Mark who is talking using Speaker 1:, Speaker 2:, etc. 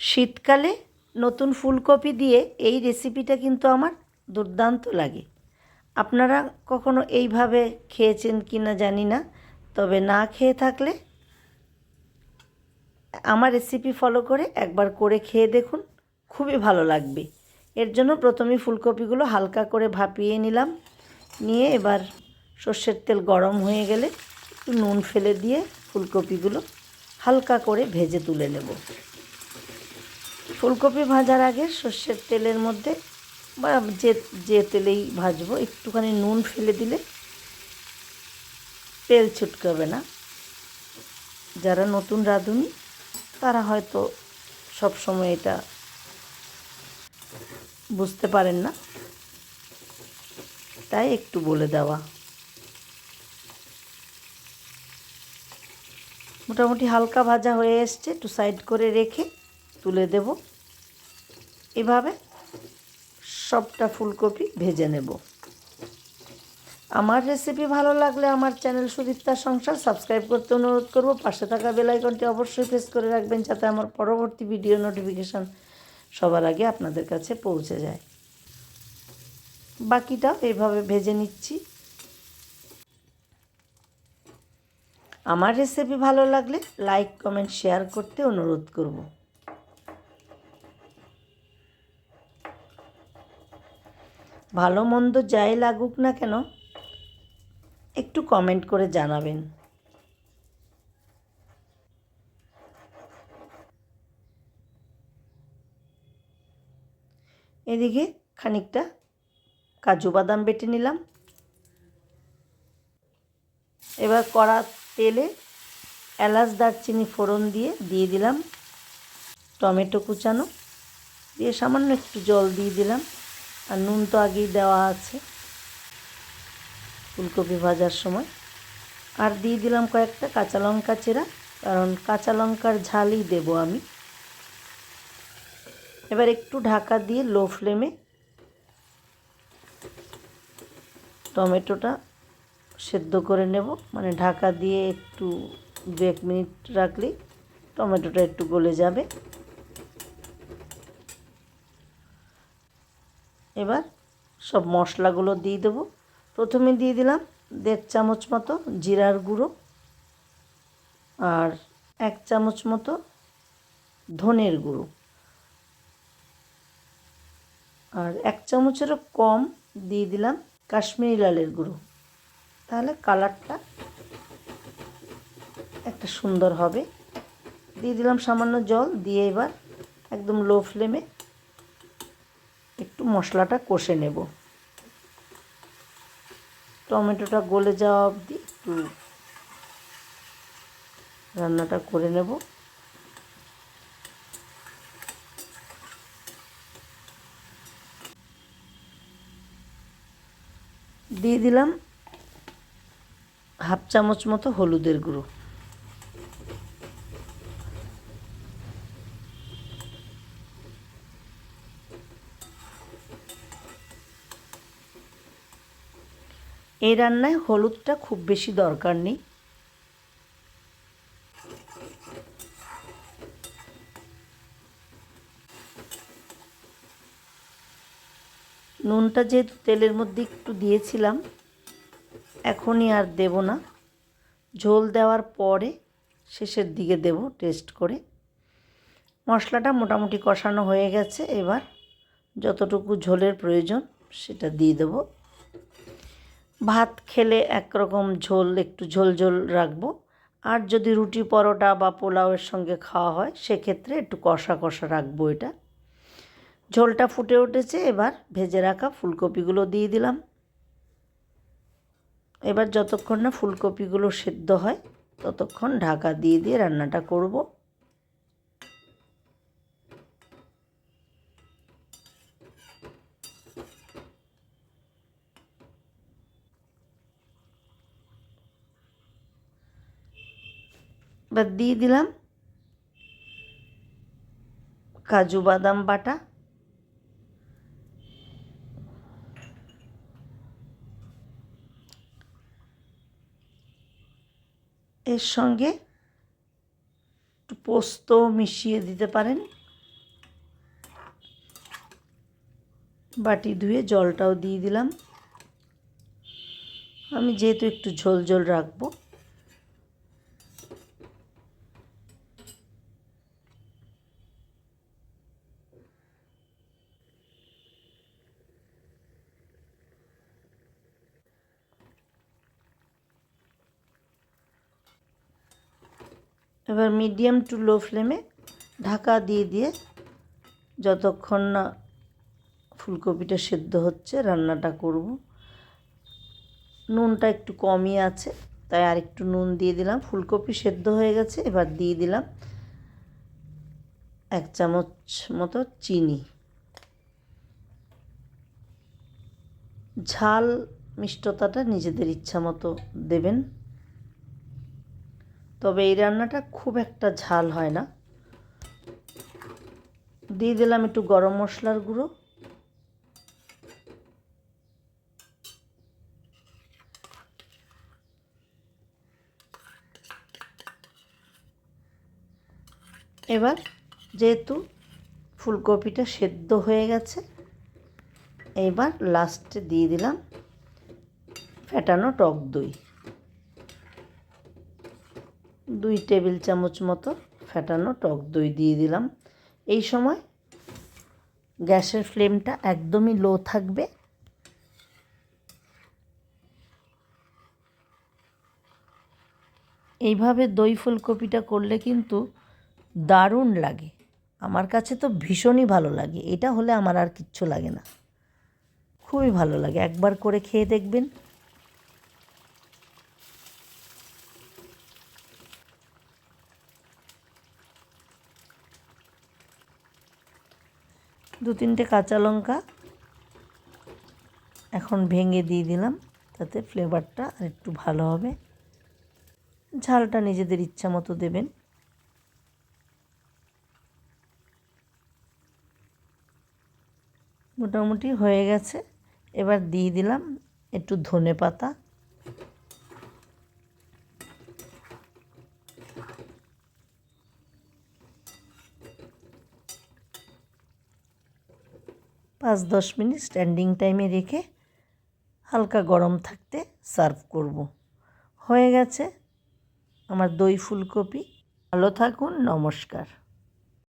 Speaker 1: শীতকালে নতুন ফুলকপি দিয়ে এই রেসিপিটা কিন্তু আমার দুর্দান্ত লাগে। আপনারা কখনো এইভাবে খেয়েছেন কি না জানি না, তবে না খেয়ে থাকলে আমার রেসিপি ফলো করে একবার করে খেয়ে দেখুন, খুবই ভালো লাগবে। এর জন্য প্রথমে ফুলকপিগুলো হালকা করে ভাপিয়ে নিলাম। নিয়ে এবার সর্ষের তেল গরম হয়ে গেলে একটু নুন ফেলে দিয়ে ফুলকপিগুলো হালকা করে ভেজে তুলে নেব। ফুলকপি ভাজার আগে সর্ষের তেলের মধ্যে বা যে যে তেলেই ভাজবো, একটুখানি নুন ফেলে দিলে তেল ছুটকাবে না। যারা নতুন রাঁধুনি, তারা হয়তো সব সময় এটা বুঝতে পারেন না। তাই একটু বলে দেওয়া। মোটামুটি হালকা ভাজা হয়ে এসছে, একটু সাইড করে রেখে তুলে দেব। এভাবে সবটা ফুলকপি ভেজে নেব। আমার রেসিপি ভালো লাগলে আমার চ্যানেল সুদীপ্তার সংসার সাবস্ক্রাইব করতে অনুরোধ করব। পাশে থাকা বেলাইকনটি অবশ্যই প্রেস করে রাখবেন যাতে আমার পরবর্তী ভিডিও নোটিফিকেশান সবার আগে আপনাদের কাছে পৌঁছে যায়। বাকিটাও এইভাবে ভেজে নিচ্ছি। আমার রেসিপি ভালো লাগলে লাইক কমেন্ট শেয়ার করতে অনুরোধ করব। ভালো মন্দ যাই লাগুক না কেন, একটু কমেন্ট করে জানাবেন। এদিকে খানিকটা কাজু বাদাম বেটে নিলাম। এবার কড়া তেলে এলাচ দারচিনি ফোড়ন দিয়ে দিয়ে দিলাম। টমেটো কুচানো, দিয়ে সামান্য একটু জল দিয়ে দিলাম। আর নুন তো আগেই দেওয়া আছে ফুলকপি ভাজার সময়। আর দিয়ে দিলাম কয়েকটা কাঁচা লঙ্কা চেরা, কারণ কাঁচা লঙ্কার ঝালই দেব আমি। এবার একটু ঢাকা দিয়ে লো ফ্লেমে টমেটোটা সেদ্ধ করে নেব। মানে ঢাকা দিয়ে একটু দু এক মিনিট রাখলেই টমেটোটা একটু গলে যাবে। এবার সব মশলাগুলো দিয়ে দেবো। প্রথমে দিয়ে দিলাম দেড় চামচ মতো জিরার গুঁড়ো আর এক চামচ মতো ধনের গুঁড়ো। আর এক চামচেরও কম দিয়ে দিলাম কাশ্মীরি লালের গুঁড়ো। তাহলে কালারটা একটা সুন্দর হবে। দিয়ে দিলাম সামান্য জল, দিয়ে এবার একদম লো ফ্লেমে মশলাটা কষে নেব। টমেটোটা গলে যাওয়া অবধি একটু রান্নাটা করে নেব। দিয়ে দিলাম হাফ চামচ মতো হলুদের গুঁড়ো। এই রান্নায় হলুদটা খুব বেশি দরকার নেই। নুনটা যেহেতু তেলের মধ্যে একটু দিয়েছিলাম, এখনই আর দেব না। ঝোল দেওয়ার পরে শেষের দিকে দেব টেস্ট করে। মশলাটা মোটামুটি কষানো হয়ে গেছে, এবার যতটুকু ঝোলের প্রয়োজন সেটা দিয়ে দেব। ভাত খেলে একরকম ঝোল, একটু ঝোল ঝোল রাখব। আর যদি রুটি পরোটা বা পোলাওয়ের সঙ্গে খাওয়া হয়, সেক্ষেত্রে একটু কষা কষা রাখব এটা। ঝোলটা ফুটে উঠেছে, এবার ভেজে রাখা ফুলকপিগুলো দিয়ে দিলাম। এবার যতক্ষণ না ফুলকপিগুলো সেদ্ধ হয়, ততক্ষণ ঢাকা দিয়ে দিয়ে রান্নাটা করব। এবার দিয়ে দিলাম কাজু বাদাম বাটা। এর সঙ্গে একটু পোস্ত মিশিয়ে দিতে পারেন। বাটি ধুয়ে জলটাও দিয়ে দিলাম। আমি যেহেতু একটু ঝোল ঝোল রাখব। এবার মিডিয়াম টু লো ফ্লেমে ঢাকা দিয়ে দিয়ে যতক্ষণ না ফুলকপিটা সেদ্ধ হচ্ছে রান্নাটা করব। নুনটা একটু কমই আছে, তাই আর একটু নুন দিয়ে দিলাম। ফুলকপি সেদ্ধ হয়ে গেছে, এবার দিয়ে দিলাম এক চামচ মতো চিনি। ঝাল মিষ্টতাটা নিজেদের ইচ্ছা মতো দেবেন। তবে এই রান্নাটা খুব একটা ঝাল হয় না। দিয়ে দিলাম একটু গরম মশলার গুঁড়ো। এবার যেহেতু ফুলকপিটা সেদ্ধ হয়ে গেছে এবার লাস্টে দিয়ে দিলাম ফেটানো টক দই। দুই টেবিল চামচ মতো ফেটানো টক দই দিয়ে দিলাম। এই সময় গ্যাসের ফ্লেমটা একদমই লো থাকবে। এইভাবে দই ফুলকপিটা করলে কিন্তু দারুণ লাগে। আমার কাছে তো ভীষণই ভালো লাগে। এটা হলে আমার আর কিচ্ছু লাগে না। খুবই ভালো লাগে। একবার করে খেয়ে দেখবেন। দু তিনটে কাঁচা লঙ্কা এখন ভেঙে দিয়ে দিলাম, তাতে ফ্লেভারটা আর একটু ভালো হবে। ঝালটা নিজেদের ইচ্ছা মতো দেবেন। মোটামুটি হয়ে গেছে। এবার দিয়ে দিলাম একটু ধনে পাতা পাঁচ দশ মিনিট স্ট্যান্ডিং টাইমে রেখে হালকা গরম থাকতে সার্ভ করব। হয়ে গেছে আমার দই ফুলকপি। ভালো থাকুন, নমস্কার।